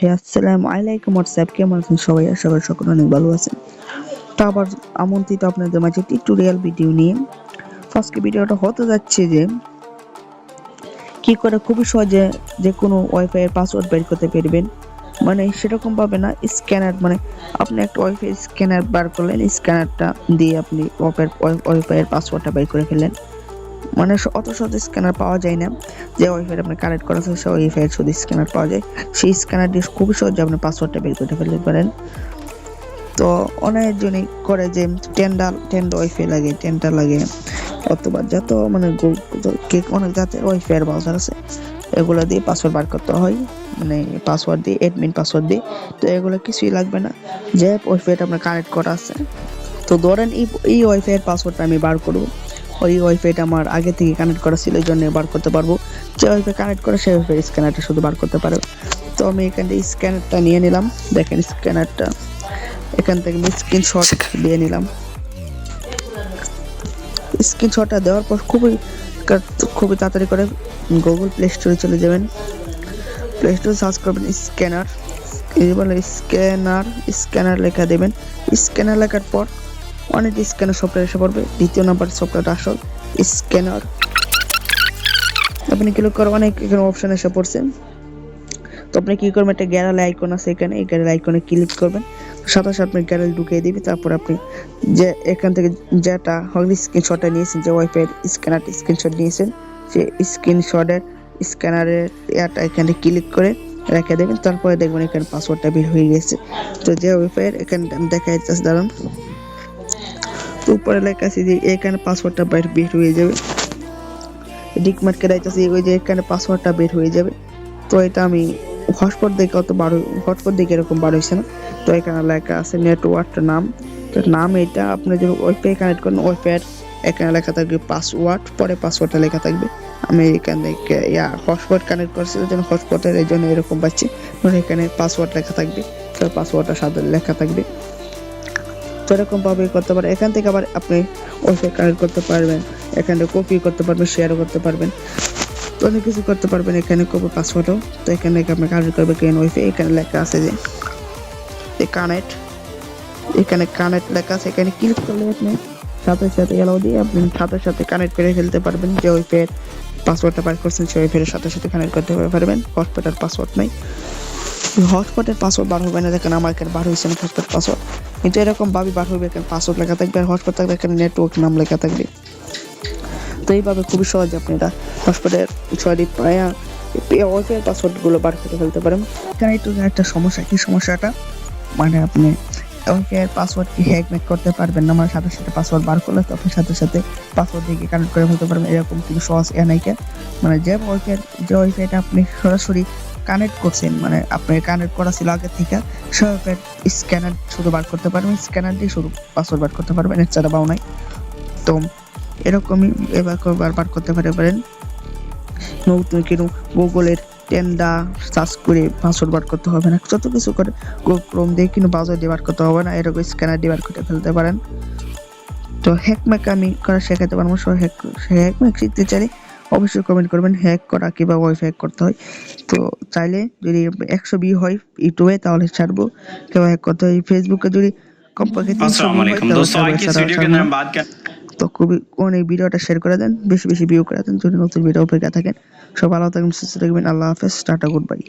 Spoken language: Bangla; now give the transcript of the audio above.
হে আসসালামু আলাইকুম হোয়াটসঅ্যাপ কেমন আছেন সবাই? আশা করি সকলে অনেক ভালো আছেন। তো আবার আমন্ত্রিত আপনাদের মাঝে টিউটোরিয়াল ভিডিও নিয়ে। আজকে ভিডিওটা হতে যাচ্ছে যে, কি করে খুবই সহজে যে কোনো ওয়াইফাই এর পাসওয়ার্ড বের করতে পারবেন। মানে সেরকম ভাবে না স্ক্যানার মানে আপনি একটা ওয়াইফাই স্ক্যানার বার করলেন স্ক্যানারটা দিয়ে আপনি ওয়াইফাই এর পাসওয়ার্ডটা বের করে ফেললেন। মানে স- অত সহজে স্ক্যানার পাওয়া যায় না। যে ওয়াইফাই আপনি কানেক্ট করা আছে সেই ওয়াইফাই শুধু স্ক্যানার পাওয়া যায়। সেই স্ক্যানার দিয়ে খুবই সহজে আপনি পাসওয়ার্ডটা বের করতে ফেলতে পারেন। তো অনেকজনই করে যে টেন্ডার টেন্ড ওয়াইফাই লাগে টেন্ডার লাগে। অথবা যত মানে অনেক জাতের ওয়াইফাই এর ব্রাউজার আছে, এগুলো দিয়ে পাসওয়ার্ড বার করতে হয়। মানে পাসওয়ার্ড দিয়ে অ্যাডমিন পাসওয়ার্ড দিয়ে। তো এগুলো কিছুই লাগবে না। যে ওয়াইফাইটা আপনার কানেক্ট করা আছে। তো ধরেন এই এই ওয়াইফাই এর পাসওয়ার্ডটা আমি বার করব। ওই ওয়াইফাইটা আমার আগে থেকে কানেক্ট করা ছিল এই জন্য বার করতে পারব। যে ওয়াইফাই কানেক্ট করে সেই ওয়াইফাই স্ক্যানারটা শুধু বার করতে পারবে তো আমি এখান থেকে স্ক্যানারটা নিয়ে নিলাম। দেখেন স্ক্যানারটা এখান থেকে আমি স্ক্রিনশট দিয়ে নিলাম। স্ক্রিনশটটা দেওয়ার পর খুবই খুবই তাড়াতাড়ি করে গুগল প্লে স্টোরে চলে যাবেন। প্লে স্টোরে সার্চ করবেন স্ক্যানার এই বলে স্ক্যানার স্ক্যানার লেখা দেবেন। স্ক্যানার লেখার পর অনেক স্ক্যানার সফটওয়্যার এসে পড়বে। দ্বিতীয় নাম্বার সফটওয়্যারটা আসল, স্ক্যানার। আপনি ক্লিক করে অনেক এখানে অপশন এসে পড়ছে। তো আপনি কি করবেন, একটা গ্যালারি আইকন আছে এখানে, এই গ্যালারি আইকনে ক্লিক করবেন। সাথে সাথে আপনি গ্যালারি ঢুকিয়ে দিবি, তারপর আপনি যে এখান থেকে যেটা হল স্ক্রিনশটটা নিয়েছেন, যে ওয়াইফাই স্ক্যানার স্ক্রিনশট নিয়েছেন, সে স্ক্রিনশটের স্ক্যানারের ইয়াটা এখানে ক্লিক করে রেখে দেবেন। তারপরে দেখবেন এখানে পাসওয়ার্ডটা বের হয়ে গেছে। তো যে ওয়াইফাই এখানে দেখা যাচ্ছে দাঁড়ান। তো উপরে লেখা আছে যে এখানে পাসওয়ার্ডটা বের বের হয়ে যাবে। ডিকমার্ক করে যাচ্ছে ওই যে এখানে পাসওয়ার্ডটা বের হয়ে যাবে। তো এটা আমি হটস্পট দেখে অত বারো হটস্পট দেখে এরকম বার হয়েছে না। তো এখানে লেখা আছে নেটওয়ার্কটার নাম। তো নাম এটা আপনি যদি ওয়াইফাই কানেক্ট করেন ওয়াইফাই এখানে লেখা থাকবে পাসওয়ার্ড পরে পাসওয়ার্ডটা লেখা থাকবে। আমি এখান থেকে, ইয়া হটস্পট কানেক্ট করছি, ওই জন্য হটস্পটের এই জন্য এরকম পাচ্ছি। এখানে পাসওয়ার্ড লেখা থাকবে। তো পাসওয়ার্ডটা সাদা লেখা থাকবে। তো এরকম ভাবে করতে পারেন, এখান থেকে আবার আপনি ওয়াইফাই কানেক্ট করতে পারবেন। এখানে কপি করতে পারবেন শেয়ারও করতে পারবেন। অনেক কিছু করতে পারবেন এখানে কপি পাসওয়ার্ডও তো এখানে আপনি কানেক্ট করবে কেন ওয়াইফাই এখানে লেখা আছে যে কানেক্ট এখানে কানেক্ট লেখা আছে, এখানে ক্লিক করলে আপনি সাথে সাথে এলাও দিয়ে আপনি সাথে সাথে কানেক্ট করে ফেলতে পারবেন। যে ওয়াইফাই পাসওয়ার্ডটা বার করছেন, সেই ওয়াইফাই সাথে সাথে কানেক্ট করতে পারবেন। হটস্পটের পাসওয়ার্ড নাই। হটস্পটের পাসওয়ার্ড বার হবে না, দেখেন আমার এখানে বার হয়েছে না হটস্পট পাসওয়ার্ড কিন্তু এরকম ভাবে বার হবে পাসওয়ার্ড লেখা থাকবে আর হটস্পট থাকবে নেটওয়ার্ক নাম লেখা থাকবে। তো এইভাবে খুবই সহজে আপনি এটা হটস্পটের সরি ওয়াইফাই পাসওয়ার্ডগুলো বার করে ফেলতে পারেন। এখানে একটু একটা সমস্যা, কি সমস্যাটা? মানে আপনি ওয়াইফাই এর পাসওয়ার্ড কি হ্যাক ম্যাক করতে পারবেন না আমার সাথে সাথে পাসওয়ার্ড বার করলে তো সাথে সাথে পাসওয়ার্ড দিয়ে কানেক্ট করে ফেলতে পারবেন। এরকম কিন্তু সহজ এ নাই কেন। মানে যে ওয়াইফাই যে ওয়াইফাইটা আপনি সরাসরি কানেক্ট করছেন মানে আপনার কানেক্ট করা ছিল আগে থেকে সে স্ক্যানার শুধু বার করতে পারবেন স্ক্যানার দিয়ে শুধু পাসওয়ার্ড বার করতে পারবেন এছাড়া পাও নাই। তো এরকমই এবার বার করতে পারে পারেন। নতুন কিন্তু গুগলের টেন্ডা সার্চ করে পাসওয়ার্ড বার করতে হবে না, যত কিছু করে ক্রোম দিয়ে কিন্তু ব্রাউজার দিয়ে বার করতে হবে না, এরকম স্ক্যানার দিয়ে বার করে ফেলতে পারেন। তো হ্যাকম্যাক আমি করা শেখাতে পারব সব হ্যাক হ্যাকম্যাক শিখতে চাইলে অবশ্যই কমেন্ট করবেন হ্যাক করা কিংবা ওয়াইফ হ্যাক করতে হয়। তো চাইলে যদি একশো বি হয় e ইউটিউবে তাহলে ছাড়বো। কিংবা হ্যাক করতে হয়। ফেসবুকে যদি কমপক্ষে তো খুবই অনেক ভিডিওটা শেয়ার করে দেন বেশি বেশি ভিউ করে দেন। যদি নতুন ভিডিও অপেক্ষা থাকেন সব ভালো থাকবেন সুস্থ থাকবেন। আল্লাহ হাফেজ টাটা গুড বাই